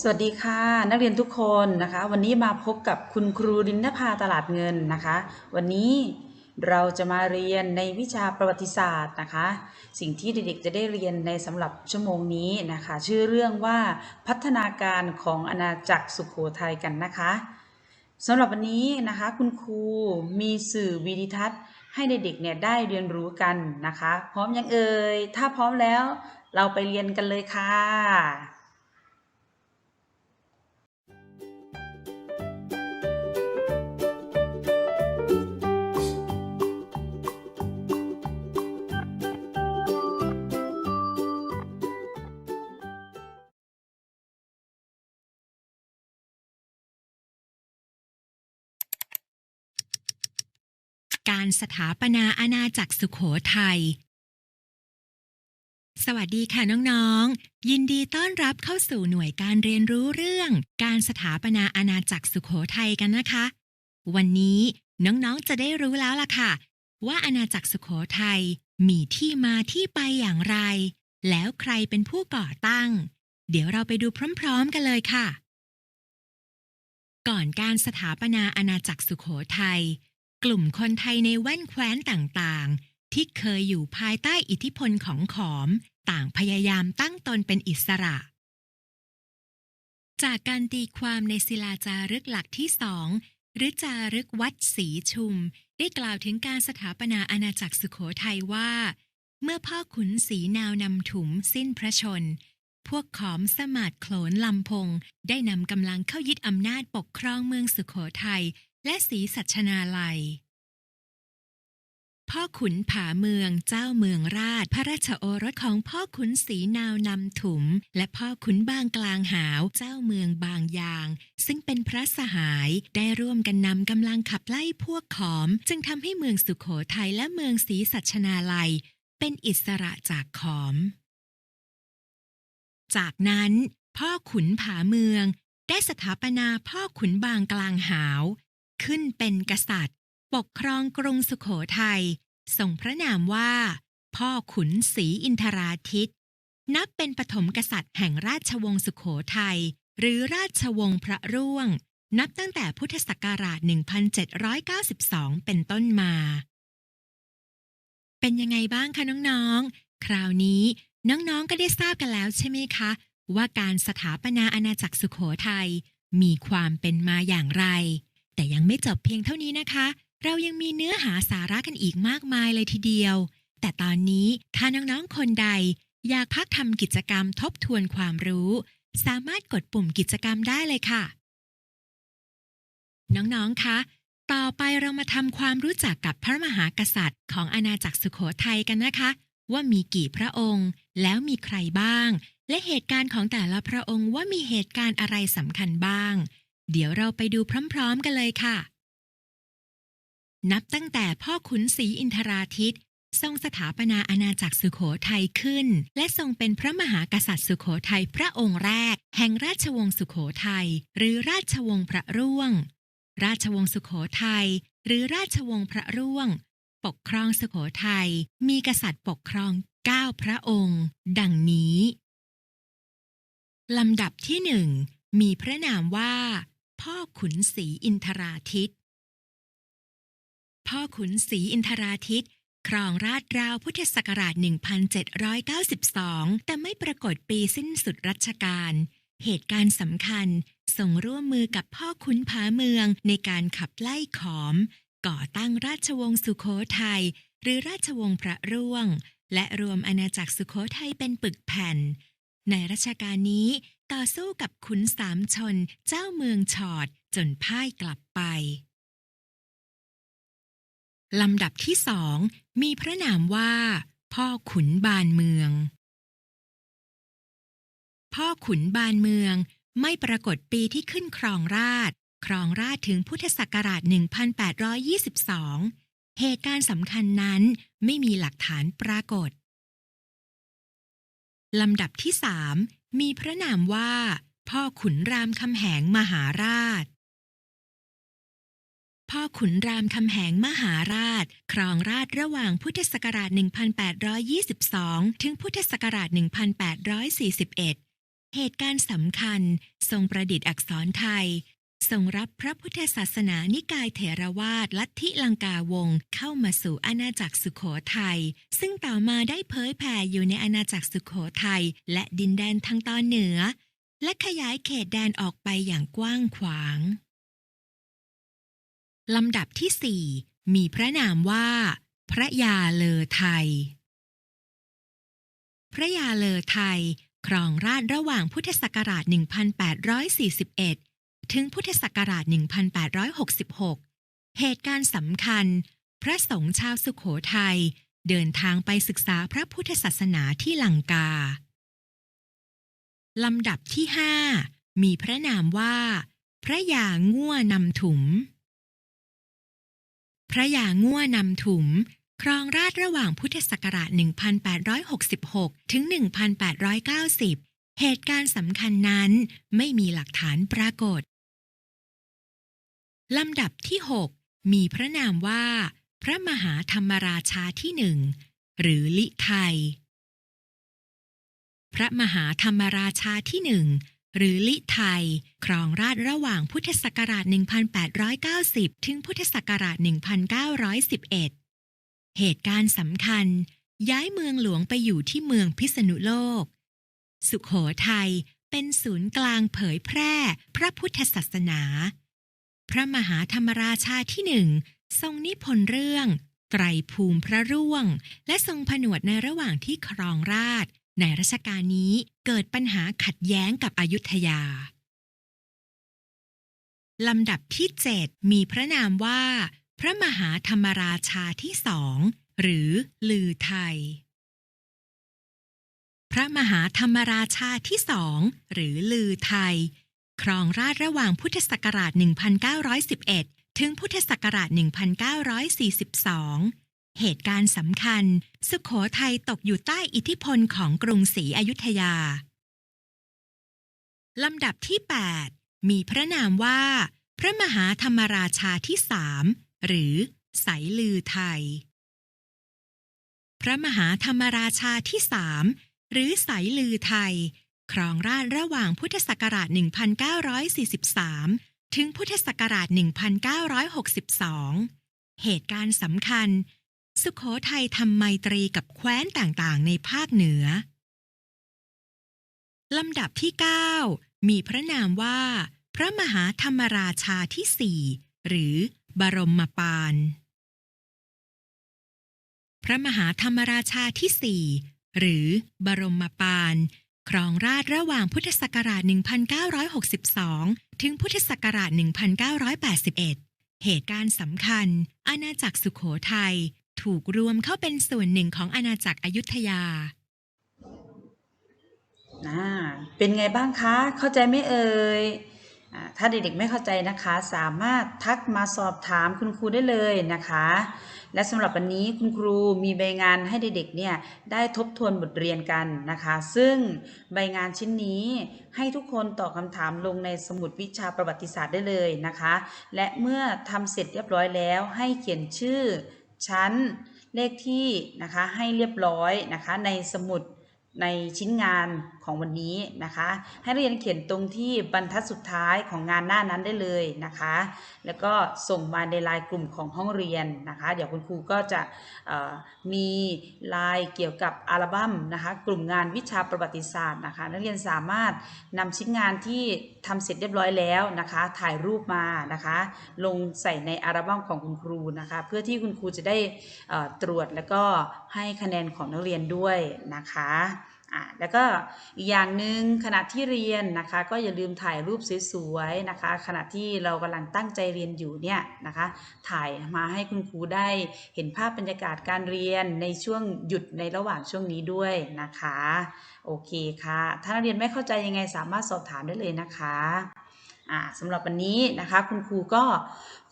สวัสดีค่ะ นักเรียนทุกคนนะคะ วันนี้มาพบกับคุณครูรินทภาตลาดเงินนะคะ วันนี้เราจะมาเรียนในวิชาประวัติศาสตร์นะคะ สิ่งที่เด็กๆจะได้เรียนในสำหรับชั่วโมงนี้นะคะ ชื่อเรื่องว่าพัฒนาการของอาณาจักรสุโขทัยกันนะคะสำหรับวันนี้นะคะคุณครูมีสื่อวิดิทัศน์ ให้เด็กๆเนี่ยได้เรียนรู้กันนะคะ พร้อมยังเอ่ยถ้าพร้อมแล้วเราไปเรียนกันเลยค่ะ การสถาปนาอาณาจักรสุขโขทัย สวัสดีค่ะน้องๆ ยินดีต้อนรับเข้าสู่หน่วยการเรียนรู้เรื่อง การสถาปนาอาณาจักรสุขโขทัยกันนะคะ วันนี้น้องๆ จะได้รู้แล้วล่ะค่ะ ว่าอาณาจักรสุขโขทัยมีที่มาที่ไปอย่างไร แล้วใครเป็นผู้ก่อตั้ง เดี๋ยวเราไปดูพร้อม ๆ กันเลยค่ะ ก่อนการสถาปนาอาณาจักรสุขโขทัย กลุ่มคนไทยในแว่นแคว้นต่างๆ ที่เคยอยู่ภายใต้อิทธิพลของขอม ต่างพยายามตั้งตนเป็นอิสระ จากการตีความในศิลาจารึกหลักที่สองหรือจารึกวัดศรีชุม ได้กล่าวถึงการสถาปนาอาณาจักรสุขโขทัยว่า เมื่อพ่อขุนศรีนาวนำถุมสิ้นพระชน พวกขอมสมาดโขลนลำพง ได้นำกำลังเข้ายึดอำนาจปกครองเมืองสุขโขทัย และศรีสัชนาลัย พ่อขุนผาเมืองเจ้าเมืองราช พระราชโอรสของพ่อขุนศรีนาวนำถุม และพ่อขุนบางกลางหาวเจ้าเมืองบางยาง ซึ่งเป็นพระสหายได้ร่วมกันนำกำลังขับไล่พวกขอม จึงทำให้เมืองสุขโขทัยและเมืองศรีสัชนาลัย เป็นอิสระจากขอม จากนั้น พ่อขุนผาเมืองได้สถาปนาพ่อขุนบางกลางหาว ขึ้นเป็นกษัตริย์ ปกครองกรุงสุขโขทัยทรงพระนามว่า พ่อขุนศรีอินทราทิตนับเป็นปฐมกษัตริย์แห่งราชวงศ์สุขโขทัยหรือราชวงศ์พระร่วง นับตั้งแต่พุทธศักราช 1792 เป็นต้นมา เป็นยังไงบ้างคะน้องๆ คราวนี้น้องๆก็ได้ทราบกันแล้วใช่ไหมคะ ว่าการสถาปนาอาณาจักรสุขโขทัยมีความเป็นมาอย่างไร แต่ยังไม่จบเพียงเท่านี้นะคะ เรายังมีเนื้อหาสาระกันอีกมากมายเลยทีเดียว แต่ตอนนี้ถ้าน้องๆคนใด อยากพักทำกิจกรรมทบทวนความรู้ สามารถกดปุ่มกิจกรรมได้เลยค่ะ น้องๆคะต่อไปเรามาทำความรู้จักกับพระมหากษัตริย์ ของอาณาจักรสุขโขทัยกันนะคะ ว่ามีกี่พระองค์ แล้วมีใครบ้าง และเหตุการณ์ของแต่ละพระองค์ว่ามีเหตุการณ์อะไรสำคัญบ้าง เดี๋ยวเราไปดูพร้อมๆกันเลยค่ะ นับตั้งแต่พ่อขุนศรีอินทราทิตทรงสถาปนาอาณาจักรสุโขทัยขึ้น และทรงเป็นพระมหากษัตริย์สุโขทัยพระองค์แรก แห่งราชวงศ์สุโขทัยหรือราชวงศ์พระร่วง ราชวงศ์สุโขทัยหรือราชวงศ์พระร่วง ปกครองสุโขทัยมีกษัตริย์ปกครอง 9 พระองค์ ดังนี้ ลำดับที่หนึ่งมีพระนามว่า พ่อขุนศรีอินทราทิต พ่อขุนศรีอินทราทิต ครองราชราวพุทธศักราช 1792 แต่ไม่ปรากฏปีสิ้นสุดรัชกาล เหตุการณ์สำคัญส่งร่วมมือกับพ่อขุนผาเมืองในการขับไล่ขอม ก่อตั้งราชวงศ์สุโขทัยหรือราชวงศ์พระร่วง และรวมอาณาจักรสุโขทัยเป็นปึกแผ่น ในรัชกาลนี้ต่อสู้กับขุนสามชนเจ้าเมืองชอดจนพ่ายกลับไป ลำดับที่สองมีพระนามว่า พ่อขุนบานเมือง พ่อขุนบานเมืองไม่ปรากฏปีที่ขึ้นครองราชครองราชถึงพุทธศักราช 1822 เหตุการณ์สำคัญนั้นไม่มีหลักฐานปรากฏ ลำดับที่สามมีพระนามว่า พ่อขุนรามคำแหงมหาราช พ่อขุนรามคำแหงมหาราช ครองราชระหว่างพุทธศักราช 1822 ถึงพุทธศักราช 1841 เหตุการณ์สำคัญ ทรงประดิษฐ์อักษรไทย ทรงรับพระพุทธศาสนานิกายเถรวาทลัทธิลังกาวงเข้ามาสู่อาณาจักรสุขโขทัย ซึ่งต่อมาได้เผยแผ่อยู่ในอาณาจักรสุขโขทัยและดินแดนทางตอนเหนือ และขยายเขตแดนออกไปอย่างกว้างขวางลำดับที่สี่มีพระนามว่า พระยาเลอไทย พระยาเลอไทย ครองราชระหว่างพุทธศักราช 1841 ถึงพุทธศักราช 1866 เหตุการณ์สำคัญ พระสงฆ์ชาวสุขโขทัยเดินทางไปศึกษาพระพุทธศาสนาที่ลังกา ลำดับที่ห้ามีพระนามว่า พระยาง่วนำถุม พระยาง่วนำถุม ครองราชระหว่างพุทธศักราช 1866 ถึง 1890 เหตุการณ์สำคัญนั้นไม่มีหลักฐานปรากฏ ลำดับที่ 6 มีพระนามว่า พระมหาธรรมราชาที่หนึ่งหรือลิไทย พระมหาธรรมราชาที่หนึ่งหรือลิไทย ครองราชระหว่างพุทธศักราช 1890 ถึงพุทธศักราช 1911 เหตุการณ์สำคัญ ย้ายเมืองหลวงไปอยู่ที่เมืองพิษณุโลก สุขโขทัยเป็นศูนย์กลางเผยแพร่พระพุทธศาสนา พระมหาธรรมราชาที่หนึ่งทรงนิพนธ์เรื่องไตรภูมิพระร่วง และทรงผนวดในระหว่างที่ครองราช ในรัชกาลนี้เกิดปัญหาขัดแย้งกับอยุธยา ลำดับที่เจ็ดมีพระนามว่า พระมหาธรรมราชาที่สองหรือลือไทย พระมหาธรรมราชาที่สองหรือลือไทย ครองราชระหว่างพุทธศักราช 1911 ถึงพุทธศักราช 1942 เหตุการณ์สำคัญ สุขโขทัยตกอยู่ใต้อิทธิพลของกรุงศรีอยุธยา ลำดับที่ 8 มีพระนามว่า พระมหาธรรมราชาที่สามหรือไสยลือไทย พระมหาธรรมราชาที่สามหรือไสยลือไทย ครองราชระหว่างพุทธศักราช 1943 ถึงพุทธศักราช 1962 เหตุการณ์สำคัญ สุขโขทัยทำไมตรีกับแคว้นต่างๆ ในภาคเหนือ ลำดับที่ 9 มีพระนามว่า พระมหาธรรมราชาที่สี่หรือบรมปาน พระมหาธรรมราชาที่สี่หรือบรมปาน ครองราชระหว่างพุทธศักราช 1962 ถึงพุทธศักราช 1981 เหตุการณ์สำคัญ อาณาจักรสุขโขทัยถูกรวมเข้าเป็นส่วนหนึ่งของอาณาจักรอยุธยาาเป็นไงบ้างคะ เข้าใจไหมเอ่ยถ้าเด็กๆไม่เข้าใจนะคะ สามารถทักมาสอบถามคุณครูได้เลยนะคะ และสำหรับวันนี้คุณครูมีใบงานให้เด็กๆเนี่ยได้ทบทวนบทเรียนกันนะคะ ซึ่งใบงานชิ้นนี้ให้ทุกคนตอบคำถามลงในสมุดวิชาประวัติศาสตร์ได้เลยนะคะ และเมื่อทำเสร็จเรียบร้อยแล้วให้เขียนชื่อชั้นเลขที่นะคะให้เรียบร้อยนะคะในสมุด ในชิ้นงานของวันนี้นะคะ ให้นักเรียนเขียนตรงที่บรรทัดสุดท้ายของงานหน้านั้นได้เลยนะคะ แล้วก็ส่งมาในไลน์กลุ่มของห้องเรียนนะคะ เดี๋ยวคุณครูก็จะมีไลน์เกี่ยวกับอัลบั้มนะคะ กลุ่มงานวิชาประวัติศาสตร์นะคะ นักเรียนสามารถนำชิ้นงานที่ทำเสร็จเรียบร้อยแล้วนะคะ ถ่ายรูปมานะคะ ลงใส่ในอัลบั้มของคุณครูนะคะ เพื่อที่คุณครูจะได้ตรวจแล้วก็ให้คะแนนของนักเรียนด้วยนะคะ อะแล้วก็อีกอย่างหนึ่งขณะที่เรียนนะคะ ก็อย่าลืมถ่ายรูปสวยๆนะคะ ขณะที่เรากำลังตั้งใจเรียนอยู่เนี่ยนะคะ ถ่ายมาให้คุณครูได้เห็นภาพบรรยากาศการเรียนในช่วงหยุดในระหว่างช่วงนี้ด้วยนะคะโอเคค่ะ ถ้านักเรียนไม่เข้าใจยังไงสามารถสอบถามได้เลยนะคะสำหรับวันนี้นะคะคุณครูก็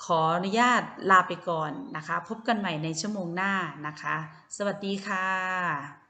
ขออนุญาตลาไปก่อนนะคะ พบกันใหม่ในชั่วโมงหน้านะคะ สวัสดีค่ะ